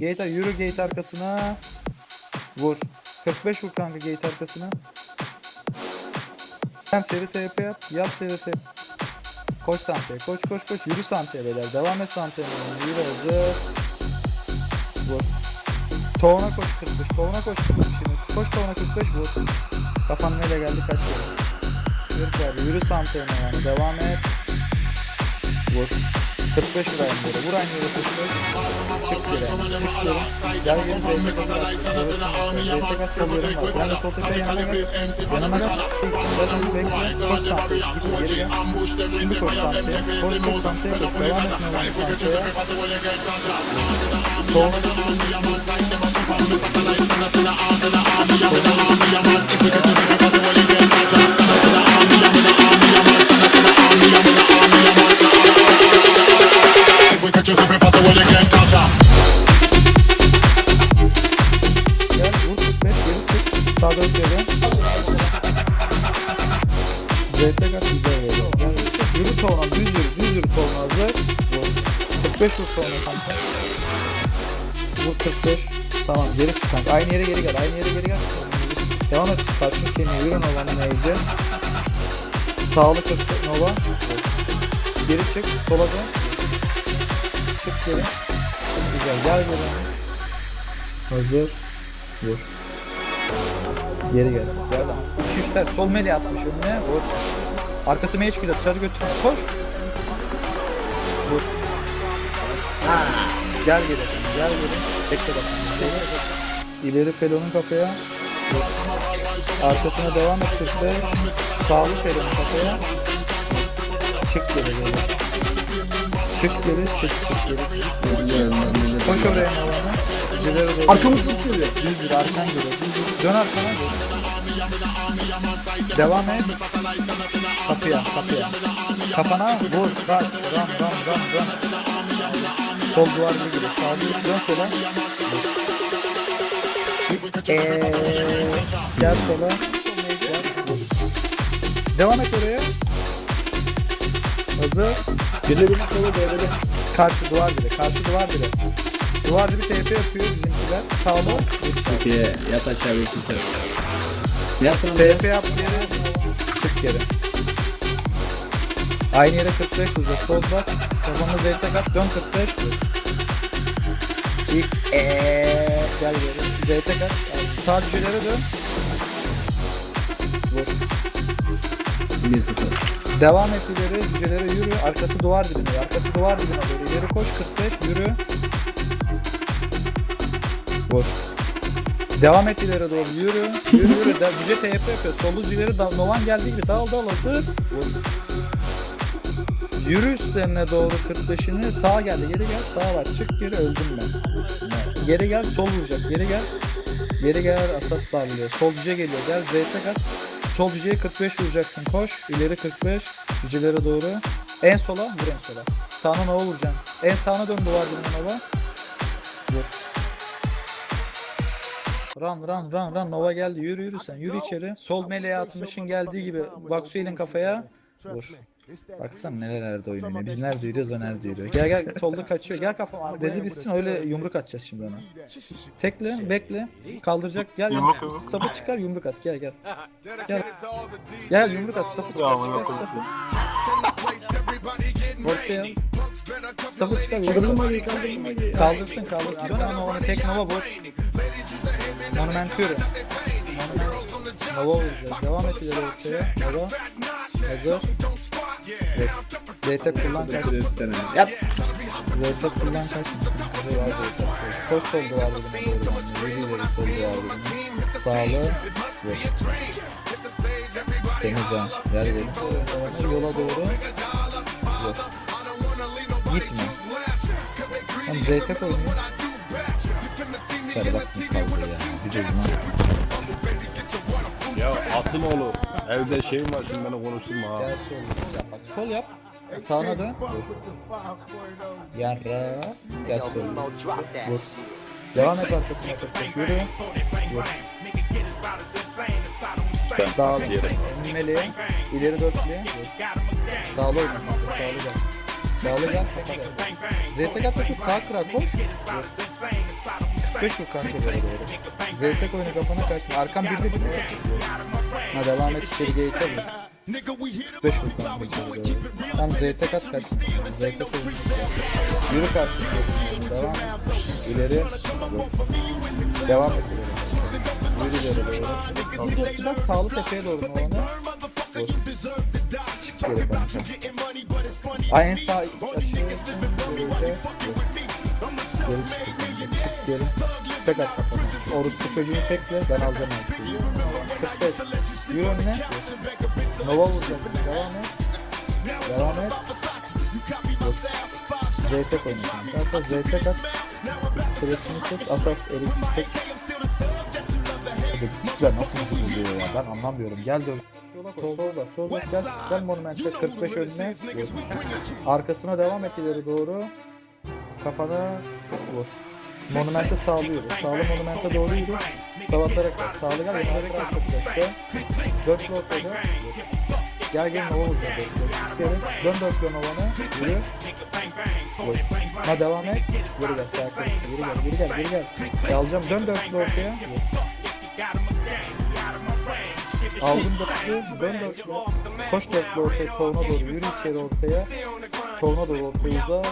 Gate yürü gate arkasına. Vur. 45 vur kanka gate arkasına. Hem seri TP yap. Yap seri TP. Koş Sante'ye. Koş koş koş. Yürü Sante'ye beyler. Devam et Sante'ye. Yürü hazır. Vur. Toğuna koş 45. Toğuna koş 45. Şimdi. Koş Toğuna 45 vur. Kafan nereye geldi kaç kere. Yürü. Yürü Sante'ye yani. Devam et. Vur. 45 vur aynı yere. Vur yere 45. Çık geri. Çık geri. Gel kaç yollarım var. Ben de sol tepeye yanına gel. Yanıma gel. İçinden bekle. Koş Sante'ye. Geri gel. Şimdi koş Sante'ye. Koş koş Sante'ye koş. Devam etme Sante'ye. Sol. If 45 geri çık. Sağda öteye ZT kaç güzel böyle. Yürü tona düz yürü düz yürü tona hazır. Vur. 45 vur tona kanka. Vur 45. Tamam geri çık. Aynı yere geri gel. Aynı yere geri gel. Devam et. Karşını kemiğe yürü Nova'nın Ece. Sağlı 40 Nova. Geri çık. Sola dön. Çık. Güzel gel geri. Hazır. Vur. Geri gel. Gel lan. 2 3 ters sol meleğe atmış önüne. Vur. Arkası mage gidiyor. Dışarı götür. Koş. Vur. Gel geri. Gel geri. Bekle bak. İleri Felon'un kafaya. Arkasına devam et 45. Sağlı Felon'un kafaya. Çık geri geri. Çık geri, çık çık geri. Koş oraya Nova'na. Cileri doğru. Arkamız tutuyor. Düz bir arkan geliyor. Dön arkana. Devam et. Kapıya, kapıya. Kafana vur. Kaç. Ram, ram, ram, ram. Sol duvar gibi gibi. Sağ dön sola. Eee, gel sola. Devam et oraya. Birine birine kolu devrede. Karşı duvar bile. Karşı duvar bile. Duvar bir TP yapıyor bizimkiler. Sağlı. Peki yat aşağı bir tutar. Yat lan. TP yap geri. Çık geri. Aynı yere 45 vuracak. Sol bas. Kafamda zeyte kat. Dön 45 vur. Çık. Eee. Gel geri. Zeyte kat. Sağ cücelere dön. Vur. 1-0. Devam et ileri. Cücelere yürü. Arkası duvar dibine. Arkası duvar dibine doğru. İleri koş 45. Yürü. Vur. Devam et ileri doğru. Yürü. Yürü yürü. Da, cüce TP yapıyor. Solu ileri da, Novan geldiği gibi dal dal hazır. Vur. Yürü üstlerine doğru 45'ini. Sağa geldi. Geri gel. Sağa var. Çık geri. Öldüm ben. Geri gel. Sol vuracak. Geri gel. Geri gel. Asas darlıyor. Sol cüce geliyor. Gel. ZT kat. Sol cüceye 45 vuracaksın. Koş. İleri 45. Cücelere doğru. En sola. Vur en sola. Sağına nova vuracaksın. En sağına dön duvar dibine nova. Vur. Run run run run Nova geldi yürü yürü sen yürü içeri sol meleğe atmışın geldiği gibi Baksuel'in kafaya vur Baksana nerelerde oyun oynuyor biz nerede yürüyoruz o nerede yürüyor Gel gel solda kaçıyor gel kafam Rezi bitsin öyle yumruk atacağız şimdi ona Tekle bekle kaldıracak gel gel Staff'ı çıkar yumruk at gel gel Gel Gel yumruk at staff'ı çıkar çıkar staff'ı Ortaya Staff'ı çıkar yumruk at. Kaldırsın kaldırsın. Dön ana Nova'nı tek Nova vur. Monument yürü. Nova vuracağız. Devam et ileri ortaya. Nova. Hazır. Vur. ZT kullan kaç. Sene. Yat. ZT kullan kaç. Hazır var ZT. Koş sol duvar dedim. Yürü ileri sol duvar dedim. Sağlı. Vur. Temiz ha. Gel gelin. Yola doğru. Vur. Gitme. Oğlum ZT oynuyor. Süper bak şimdi kaldı ya. De uzman. Ya atın oğlu. Evde şeyim var şimdi beni konuşturma ha. Gel sol yap bak sol yap. Sağına dön. Vur. Yarra. Gel sol. Vur. Devam et arkasına 45 yürü. Vur. Dağılın. Meleğe. İleri dörtlüye. Vur. Sağlı oyna. Sağlı gel. Sağlı gel kafana. Zeytek attaki sağ kıra koş. 45 vur kanka böyle doğru. Zeytek oyunu kafana kaçma. Arkam birli birli. Ha devam et içeri geyik alır. 45 vur kanka içeri doğru. Tam Zeytek at kaç. Zeytek oyunu. Yürü karşısına. Devam et. İleri. Devam et ileri. Yürü ileri doğru. De biraz sağlı tepeye doğru Novan'a. Vur. Çık geri kanka. Ay en sağ iç aşağı. Geride. Vur. Geri çık. Çık geri. Tek at kafana. Orospu çocuğunu tekle. Ben alacağım altıyı. 45. Yürü önüne. Nova vuracaksın. Devam et. Devam et. ZT kanka. Hatta ZT kat. Presini kes. Asas erik tek. Tipler nasıl bizi buluyor ya ben anlamıyorum. Gel dön. Sol solda solda gel gel monumente 45 önüne. Arkasına devam et ileri doğru. Kafana vur. Monumente sağlıyor. Sağlı monumente doğru yürü. Savatarak gel. Sağlı gel. Yanlara gel 45'te. Dörtlü ortada. Vur. Gel gel Nova. Dörtlü. Geri. Dön dörtlü Nova'na. Yürü. Vur. Ha devam et. Geri gel. Sağ kırık. Geri gel. Geri gel. Geri gel. E, alacağım. Dön dörtlü ortaya. Vur. Aldım dörtlü. Dön dörtlü. Koş dörtlü ortaya. Tovuna doğru. Yürü içeri ortaya. Tovuna doğru ortaya uza.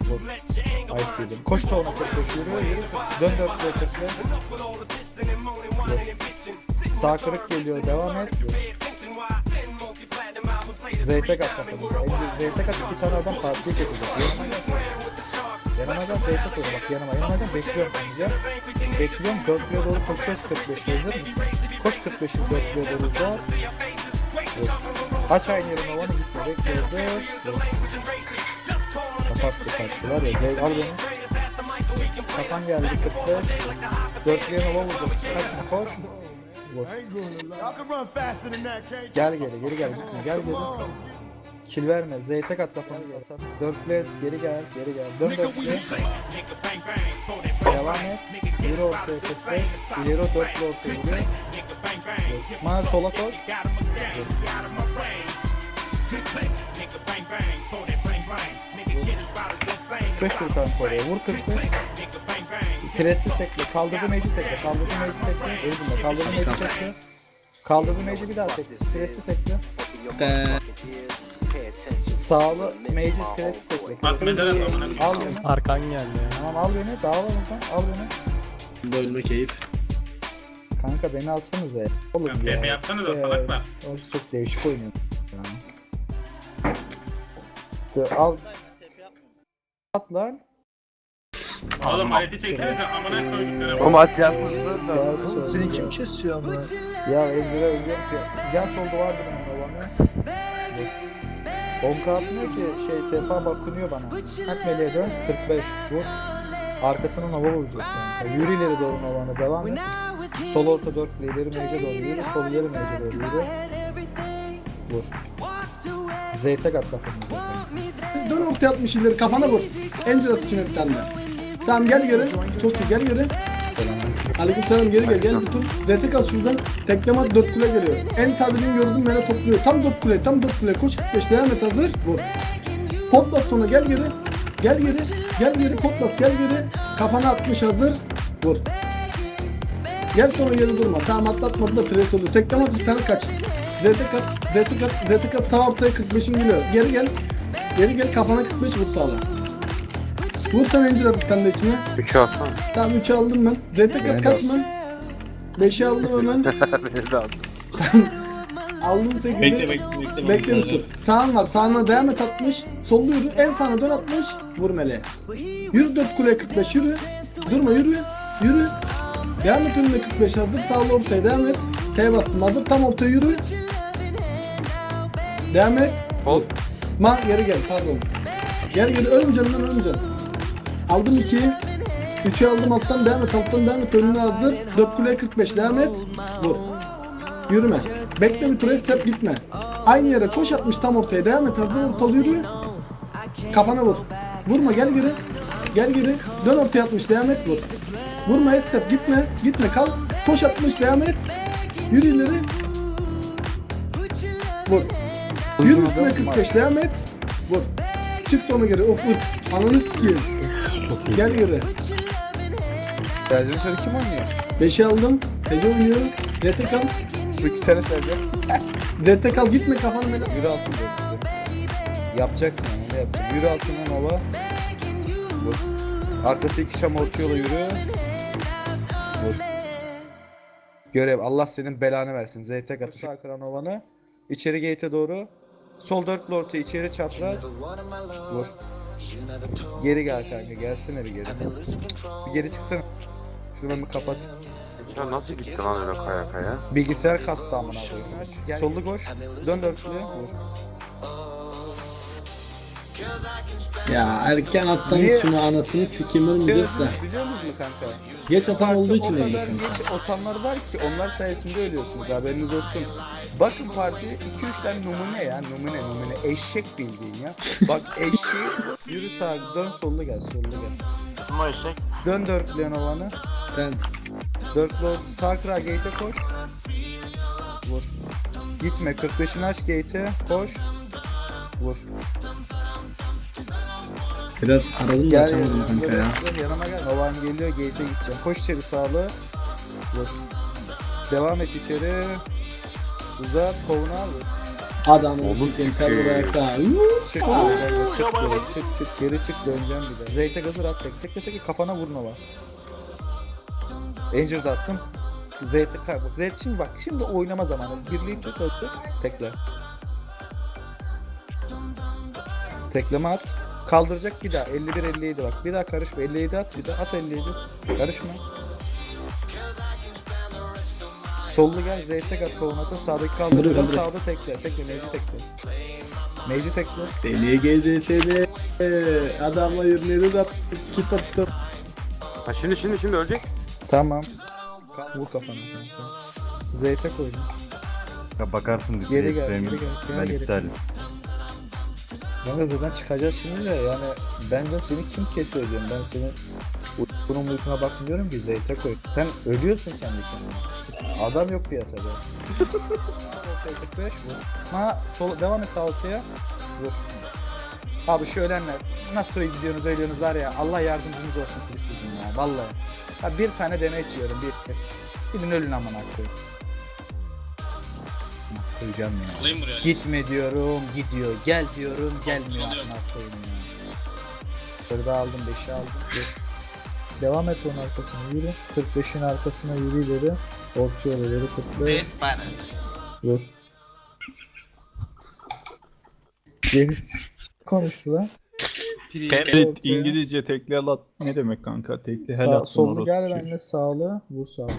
Vur. Ay sildim. Koş tovuna 45. Yürü yürü. Dön dörtlüye 45. Vur. Sağ kırık geliyor. Devam et. Zeytek at kafanıza. Zeytek at iki tane adam partiyi kesecek. Gel Zeytek oyna bak yanıma. Gel. Bekliyorum bence. Bekliyorum. Dörtlüye doğru koşuyoruz 45. Hazır mısın? Koş 45'i dörtlüye doğru uzat. Vur. Aç aynı yerine ovanı gitme. Hazır. Vur. Kapattı karşılar ya. Zey al beni. Kafan geldi 45. Dörtlüye nova vuracaksın. Kaçma koş. Vur. Gel geri geri gel gitme gel geri. Kill verme. Zeytek at kafanı basar. Dörtlüye geri gel geri gel. Dön dörtlüye. Devam et. Yürü ortaya 45. İleri dörtlü ortaya yürü. Bana sola koş. Vur. 45 vur kanka oraya. Vur 45. Presi tekle. Kaldırdı meci tekle. Kaldırdı meci tekle. Öldüm Kaldırdı meci tekle. Kaldırdı meci bir daha tekle. Presi tekle. Sağlı meci presi tekle. Bak at amına. Al beni. Arkan geldi ya. Tamam al beni. Daha var oradan. Al beni. Bölme keyif. Kanka beni alsanıza ya. Oğlum Ya, ya. PP yapsanıza Ee, salaklar. Çok değişik oynuyor. Al. At lan. Oğlum aleti çeksenize amına koyduklarım. Oğlum at yalnız Gel sol. Seni kim kesiyor ama? Ya Ezra ölüyorum ki. Gel sol duvar dönüyor bana. 10k atmıyor ki şey Sefa bakınıyor bana. Kalk meleğe dön. 45 vur. Arkasına nova vuracağız kanka. Yürü ileri doğru novana devam et. Sol orta 4 ileri mece doğru yürü. Sol ileri mece doğru yürü. Vur. Zeytek at kanka. Dön ortaya atmış ileri kafana vur. Angel at içine bir tane de. Tamam gel geri. Çok iyi gel geri. Selam. Aleykümselam geri gel gel bir tur. ZT at şuradan. Tekleme at 4 kule geliyor. En sağdakini gördüm beni topluyor. Tam 4 kule tam 4 kule. Koş 45 devam et hazır. Vur. Potlas sonra gel geri. Gel geri. Gel geri potlas gel geri. Kafana 60 hazır. Vur. Gel sonra geri durma. Tamam atlatmadı da pres oluyor. Tekleme at bir tane kaç. ZT kat. ZT kat. ZT kat sağ ortaya 45'in geliyor. Geri gel. Geri gel kafana 45 vur sağla. Vur sen encir at bir tane de içine. 3'ü alsana. Tamam 3'ü aldım ben. Beni kat de kaçma. 5'i aldım hemen. Beni de aldım. aldım 8'i. Bekle bekle bekle. Bekle bir tur. Sağın var. Sağına devam et 60. Sollu yürü. En sağına dön 60. Vur meleğe. Yürü 4 kuleye 45 yürü. Durma yürü. Yürü. Devam et önüne 45 hazır. Sağlı ortaya devam et. T bastım hazır. Tam ortaya yürü. Devam et. Ol. Ma geri gel pardon. Geri gel ölmeyeceksin lan ölmeyeceksin. Aldım 2'yi. 3'ü aldım alttan devam et alttan devam et önüne hazır. 4 kuleye 45 devam et. Vur. Yürüme. Bekle bir tur hep gitme. Aynı yere koş atmış tam ortaya devam et hazır ortalı yürü. Kafana vur. Vurma gel geri. Gel geri. Dön ortaya atmış devam et vur. Vurma esnaf gitme. Gitme kal. Koş atmış devam et. Yürü ileri. Vur. Yürü üstüne 45 devam et. Vur. Çık sonra geri. Of vur. Ananı sikeyim. Gel geri. Sercan şöyle kim oynuyor? 5'i aldım. Sece oynuyor. ZT kal. Bu iki sene Sercan. ZT kal gitme kafanı beni. Yürü altın dört. Yapacaksın onu ne yapacaksın? Yürü altından Nova. Vur. Arkası iki şam orta yola yürü. Vur. Görev Allah senin belanı versin. ZT atı şu Akran Nova'nı. İçeri gate'e doğru. Sol dörtlü orta içeri çapraz. Vur. Geri gel kanka gelsene bir geri. Bir geri çıksana. Şuradan bir kapat. Ya nasıl gitti lan öyle kaya kaya? Bilgisayar kastı amına koyayım. Sollu koş. Dön dörtlüye. Vur. Ya erken atsanız Niye? şunu anasını Biliyor ZT. musunuz, biliyor musunuz kanka? Geç atan olduğu için öldü kanka. geç otanlar var ki onlar sayesinde ölüyorsunuz haberiniz olsun. Bakın parti 2-3 tane numune ya numune numune eşek bildiğin ya. Bak eşeği yürü sağa dön sollu gel sollu gel. O eşek? Dön dörtlüyen olanı. Ben. Dörtlü or- sağ kıra gate'e koş. Vur. Gitme 45'ini aç gate'e koş. Vur. Biraz aradım da Gel açamadım kanka ya. yanıma, yanıma gel. Novan geliyor gate'e gideceğim. Koş içeri sağlı. Devam et içeri. Uzat kovuna al. Adamın sikeyim sen ayakta. Çık çık çık geri çık çık geri çık döneceğim bir daha. Zeyte gazı at tek tek tek tek kafana vur Nova. Angel da attım. Zeyte kay bak Zeyte şimdi bak şimdi oynama zamanı. Birliği tut öttü. Tekle. Tekleme at. Kaldıracak bir daha. 51 57 bak. Bir daha karışma. 57 at. Bir daha at 57. Karışma. Sollu gel. Zeyte kat kovunata. Sağdaki kaldır. Kaldırıyor. sağda tekle. Tekle. Mevci tekle. Mevci tekle. Deliye geldi seni. Adamla 27 de kit attım. Ha şimdi şimdi şimdi ölecek. Tamam. Vur kafana. Zeyte koydum. Ya bakarsın diye Geri gel, geri gel, geri Ben geri. iptalim. Kanka zaten çıkacağız şimdi de yani ben diyorum seni kim kesiyor diyorum ben senin bunun uykuna baktım diyorum ki Zeyte koy. Sen ölüyorsun kendi kendine. Adam yok piyasada. Ortaya 45 vur. Ha sol devam et sağ ortaya. Vur. Abi şu ölenler nasıl gidiyorsunuz ölüyorsunuz var ya Allah yardımcınız olsun sizin ya vallahi. Ha bir tane demeç yiyorum bir. Gidin ölün aman koyayım. Koyacağım ya. Alayım buraya. Gitme diyorum, gidiyor. Gel diyorum, gelmiyor. Alıyorum. Amına koyayım ya. Kırda aldım, 5'i aldım. Dur. Devam et onun arkasına yürü. 45'in arkasına yürü ileri. Orta yol ileri 45. Dur. Geri konuştu lan. Evet İngilizce tekli halat ne demek kanka? Tekli Sağ, halat. sollu gel benimle sağlı. Vur sağlı.